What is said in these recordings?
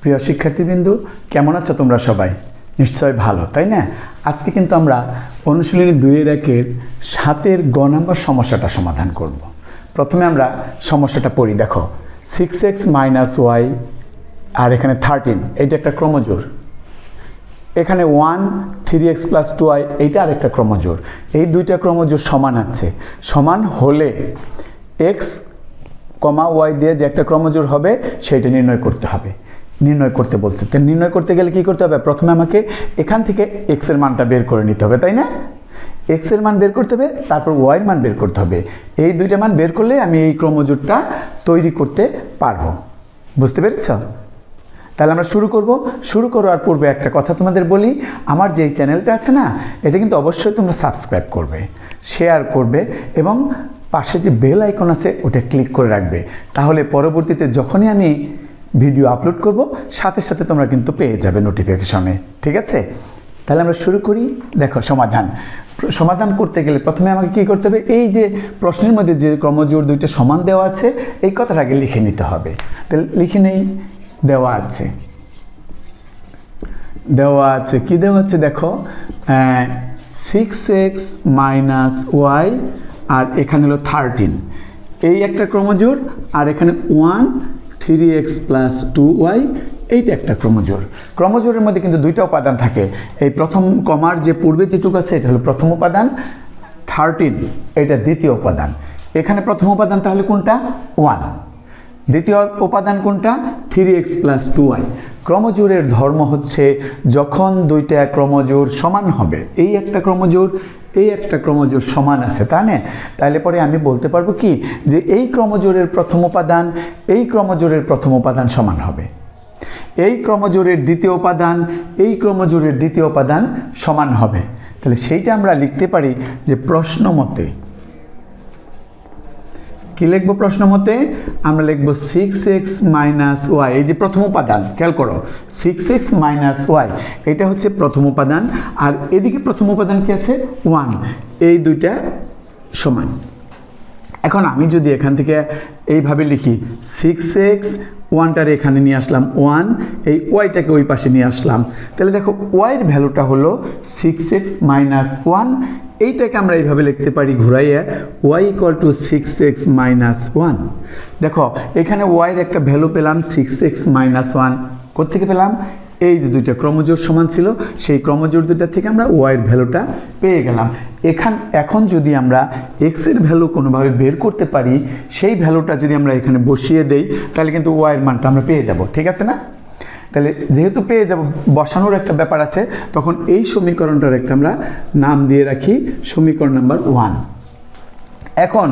প্রিয় শিক্ষার্থীবৃন্দু, কেমন আছো তোমরা সবাই? নিশ্চয় ভালো, তাই না? আজকে কিন্তু আমরা অনুশীলনী দুইয়ের একের সাতের গ নম্বর সমস্যাটা সমাধান করব। প্রথমে আমরা সমস্যাটা পড়ি, দেখো সিক্স এক্স মাইনাস ওয়াই আর এখানে থার্টিন এটা একটা ক্রমজোর এখানে one three X plus two I এইটা আরেকটা ক্রমজোর এই দুইটা ক্রমজোর সমান আছে। সমান হলে এক্স কমা ওয়াই দিয়ে যে একটা ক্রমজোর হবে সেইটা নির্ণয় করতে হবে। নির্ণয় করতে বলছে। তো নির্ণয় করতে গেলে কি করতে হবে? প্রথমে আমাকে এখান থেকে এক্সের মানটা বের করে নিতে হবে, তাই না? এক্সের মান বের করতে হবে, তারপর ওয়াইয়ের মান বের করতে হবে। এই দুইটা মান বের করলে আমি এই ক্রমজোরটা তৈরি করতে পারব। বুঝতে পেরেছ? তাহলে আমরা শুরু করব। শুরু করার পূর্বে একটা কথা তোমাদের বলি। আমার যে চ্যানেলটা আছে না, এটা কিন্তু অবশ্যই তোমরা সাবস্ক্রাইব করবে, শেয়ার করবে এবং পাশে যে বেল আইকন আছে, ওটা ক্লিক করে রাখবে। তাহলে পরবর্তীতে যখনই আমি ভিডিও আপলোড করব, সাথে সাথে তোমরা কিন্তু পেয়ে যাবে নোটিফিকেশনে ঠিক আছে? তাহলে আমরা শুরু করি, দেখো সমাধান। সমাধান করতে গেলে প্রথমে আমাকে কী করতে হবে? এই যে প্রশ্নের মধ্যে যে ক্রমজোর দুইটা সমান দেওয়া আছে, এই কথাটা আগে লিখে নিতে হবে। তাহলে লিখে নেই, দেওয়া আছে। দেওয়া আছে, কি দেওয়া আছে দেখো? সিক্স এক্স মাইনাস ওয়াই আর এখানে হলো থার্টিন এই একটা ক্রমজোর, আর এখানে one three X plus two Y এইটা একটা ক্রমজোর ক্রমজোরের মধ্যে কিন্তু দুইটা উপাদান থাকে। এই প্রথম কমার যে পূর্বে যেটুকু আছে, এটা হলো প্রথম উপাদান থার্টিন এটা দ্বিতীয় উপাদান। এখানে প্রথম উপাদান তাহলে কোনটা? ওয়ান দ্বিতীয় উপাদান কোনটা? Three X plus two Y ক্রমজোরের ধর্ম হচ্ছে যখন দুইটা ক্রমজোর সমান হবে। এই একটা ক্রমজোর এই একটা ক্রমজোর সমান আছে তা না? তাহলে পরে আমি বলতে পারব কি? যে এই ক্রমজোরের প্রথম উপাদান, এই ক্রমজোরের প্রথম উপাদান সমান হবে। এই ক্রমজোরের দ্বিতীয় উপাদান, এই ক্রমজোরের দ্বিতীয় উপাদান সমান হবে। তাহলে সেইটা আমরা লিখতে পারি যে প্রশ্ন মতে কি লিখব প্রশ্ন মতে? আমরা লিখব সিক্স এক্স মাইনাস ওয়াই এই যে প্রথম উপাদান, খেয়াল করো সিক্স এক্স মাইনাস ওয়াই এটা হচ্ছে প্রথম উপাদান, আর এদিকে প্রথম উপাদান কি আছে? ওয়ান এই দুইটা সমান। এখন আমি যদি এখান থেকে এইভাবে লিখি সিক্স এক্স ওয়ানটার এখানে নিয়ে আসলাম, ওয়ান, এই ওয়াইটাকে ওই পাশে নিয়ে আসলাম। তাহলে দেখো, ওয়াইয়ের ভ্যালুটা হলো সিক্স এক্স মাইনাস ওয়ান এইটাকে আমরা এইভাবে লিখতে পারি ঘুরাইয়া Y equal to six X minus one দেখো, এখানে ওয়াইয়ের একটা ভ্যালু পেলাম সিক্স এক্স মাইনাস ওয়ান কোথেকে পেলাম? এই যে দুইটা ক্রমজোর সমান ছিল, সেই ক্রমজোর দুইটা থেকে আমরা ওয়াইয়ের ভ্যালুটা পেয়ে গেলাম। এখান, এখন যদি আমরা এক্সের ভ্যালু কোনোভাবে বের করতে পারি, সেই ভ্যালুটা যদি আমরা এখানে বসিয়ে দেই, তাহলে কিন্তু ওয়াইয়ের মানটা আমরা পেয়ে যাব, ঠিক আছে না? তাহলে যেহেতু পেয়ে যাব, বসানোর একটা ব্যাপার আছে, তখন এই সমীকরণটার একটা আমরা নাম দিয়ে রাখি, সমীকরণ নাম্বার ওয়ান এখন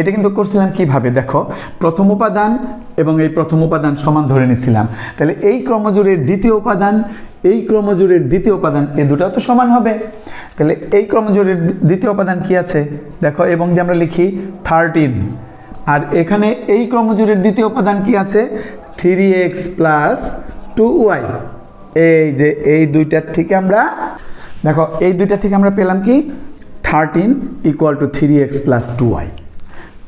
এটা কিন্তু করছিলাম কীভাবে? দেখো, প্রথম উপাদান এবং এই প্রথম উপাদান সমান ধরে নিয়েছিলাম তাহলে এই ক্রমজোরের দ্বিতীয় উপাদান, এই ক্রমজোরের দ্বিতীয় উপাদান, এ দুটাও তো সমান হবে। তাহলে এই ক্রমজোরের দ্বিতীয় উপাদান কি আছে? দেখো, এবং যে আমরা লিখি থার্টিন আর এখানে এই ক্রমজোরের দ্বিতীয় উপাদান কি আছে? Three X plus two Y এই যে এই দুইটার থেকে আমরা, দেখো, এই দুইটা থেকে আমরা পেলাম কি? Thirteen equal to three X plus two Y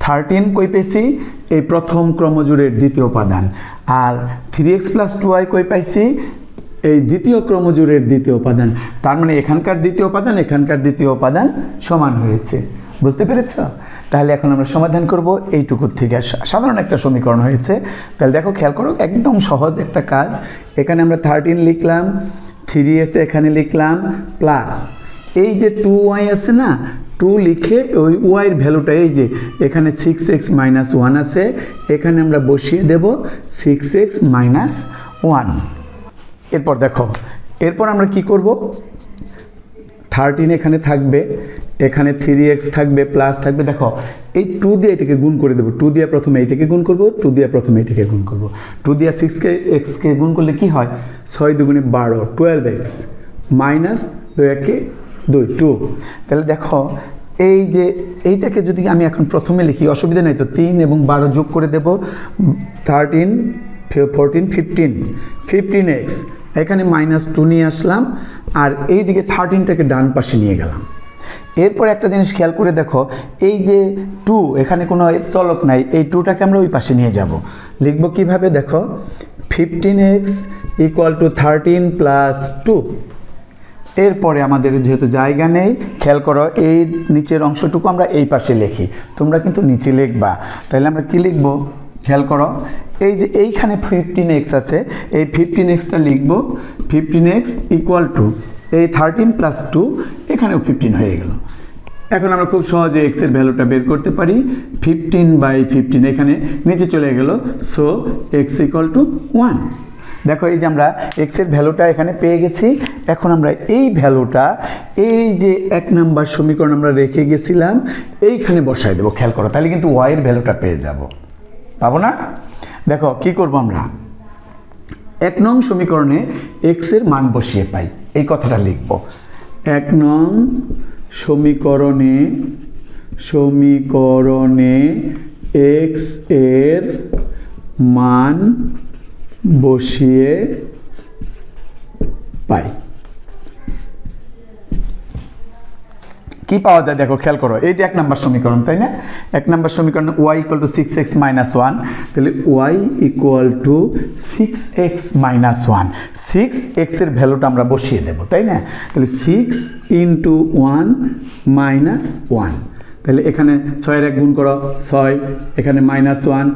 thirteen পেয়েছি এই প্রথম ক্রমজোরের দ্বিতীয় উপাদান। আর three X plus two Y কই পাইছি এই দ্বিতীয় ক্রমজোরের দ্বিতীয় উপাদান। তার মানে এখানকার দ্বিতীয় উপাদান, এখানকার দ্বিতীয় উপাদান সমান হয়েছে। বুঝতে পেরেছ? তাহলে এখন আমরা সমাধান করব এইটুকুর থেকে। সাধারণ একটা সমীকরণ হয়েছে। তাহলে দেখো, খেয়াল করো, একদম সহজ একটা কাজ। এখানে আমরা থার্টিন লিখলাম থ্রি এস এখানে লিখলাম প্লাস এই যে টু ওয়াই আছে না টু লিখে ওই ওয়াইয়ের ভ্যালুটা এই যে, এখানে সিক্স এক্স মাইনাস ওয়ান আছে, এখানে আমরা বসিয়ে দেব সিক্স এক্স মাইনাস ওয়ান এরপর দেখো, এরপর আমরা কি করব? থার্টিন এখানে থাকবে, এখানে থ্রি এক্স থাকবে প্লাস থাকবে, দেখো, এই টু দিয়ে এটাকে গুণ করে দেবো। টু দিয়ে প্রথমে এইটাকে গুণ করব টু দিয়ে প্রথমে এইটাকে গুণ করব। টু দিয়ে সিক্সকে এক্সকে গুণ করলে কি হয়? ছয় দুগুণে বারো টুয়েলভ এক্স মাইনাস দু একে দুই টু তাহলে দেখো, এই যে এইটাকে যদি আমি এখন প্রথমে লিখি, অসুবিধা নেই তো, তিন এবং বারো যোগ করে দেব thirteen fourteen fifteen fifteen X এখানে মাইনাস টু নিয়ে আসলাম, আর এই দিকে থার্টিনটাকে ডান পাশে নিয়ে গেলাম। এরপর একটা জিনিস খেয়াল করে দেখো, এই যে টু এখানে কোনো চলক নাই, এই টুটাকে আমরা ওই পাশে নিয়ে যাব। লিখব কীভাবে? দেখো fifteen X equal to thirteen plus two এরপরে আমাদের যেহেতু জায়গা নেই, খেয়াল করো এই নিচের অংশটুকু আমরা এই পাশে লিখি। তোমরা কিন্তু নিচে লিখবা। তাহলে আমরা কি লিখব? খেয়াল করো, এই যে এইখানে ফিফটিন এক্স আছে, এই ফিফটিন এক্সটা লিখব ফিফটিন এক্স ইকুয়াল টু এই থার্টিন প্লাস টু এখানেও ফিফটিন হয়ে গেল। এখন আমরা খুব সহজে এক্সের ভ্যালুটা বের করতে পারি। ফিফটিন বাই ফিফটিন এখানে নিচে চলে গেল so X equal to one দেখো এই যে আমরা এক্সের ভ্যালুটা এখানে পেয়ে গেছি। এখন আমরা এই ভ্যালুটা, এই যে এক নাম্বার সমীকরণ আমরা রেখে গেছিলাম, এইখানে বসাই দেবো, খেয়াল করো, তাহলে কিন্তু ওয়াইয়ের ভ্যালুটা পেয়ে যাব। পাবো না? দেখো, কি করব আমরা? এক নং সমীকরণে এক্সের মান বসিয়ে পাই, এই কথাটা লিখব। এক নং সমীকরণে সমীকরণে এক্সের মান বসিয়ে পাই। কি পাওয়া যায় দেখো, খেয়াল করো, এইটা এক নাম্বার সমীকরণ, তাই না? এক নাম্বার সমীকরণ Y equal to six X minus one তাহলে Y equal to six X minus one six এক্সের ভ্যালুটা আমরা বসিয়ে দেবো, তাই না? তাহলে six into one minus one তাহলে এখানে ছয়ের এক গুণ করো, ছয়, এখানে মাইনাস ওয়ান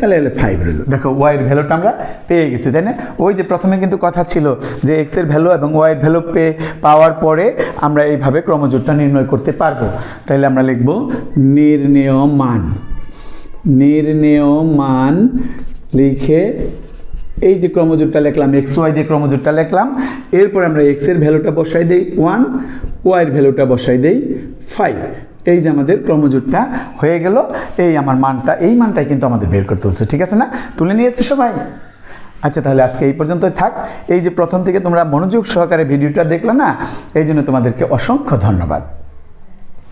তাহলে ফাইভ রইল। দেখো ওয়াইয়ের ভ্যালুটা আমরা পেয়ে গেছি, তাই না? ওই যে প্রথমে কিন্তু কথা ছিল যে এক্সের ভ্যালু এবং ওয়াইয়ের ভ্যালু পে পাওয়ার পরে আমরা এইভাবে ক্রমজোটটা নির্ণয় করতে পারব। তাহলে আমরা লিখব নির্ণেয় মান। নির্ণেয় মান লিখে এই যে ক্রমজোটটা লিখলাম এক্স ওয়াই দিয়ে ক্রমজোটটা লিখলাম, এরপর আমরা এক্সের ভ্যালুটা বসাই দেই ওয়ান ওয়াইয়ের ভ্যালুটা বসাই দেই ফাইভ এই যে আমাদের ক্রমজোটটা হয়ে গেল, এই আমার মানটা, এই মানটাই কিন্তু আমাদের বের করতে হচ্ছে ঠিক আছে না? তুলে নিয়েছে সবাই। আচ্ছা তাহলে আজকে এই পর্যন্তই থাক। এই যে প্রথম থেকে তোমরা মনোযোগ সহকারে ভিডিওটা দেখলে না, এই জন্য তোমাদেরকে অসংখ্য ধন্যবাদ।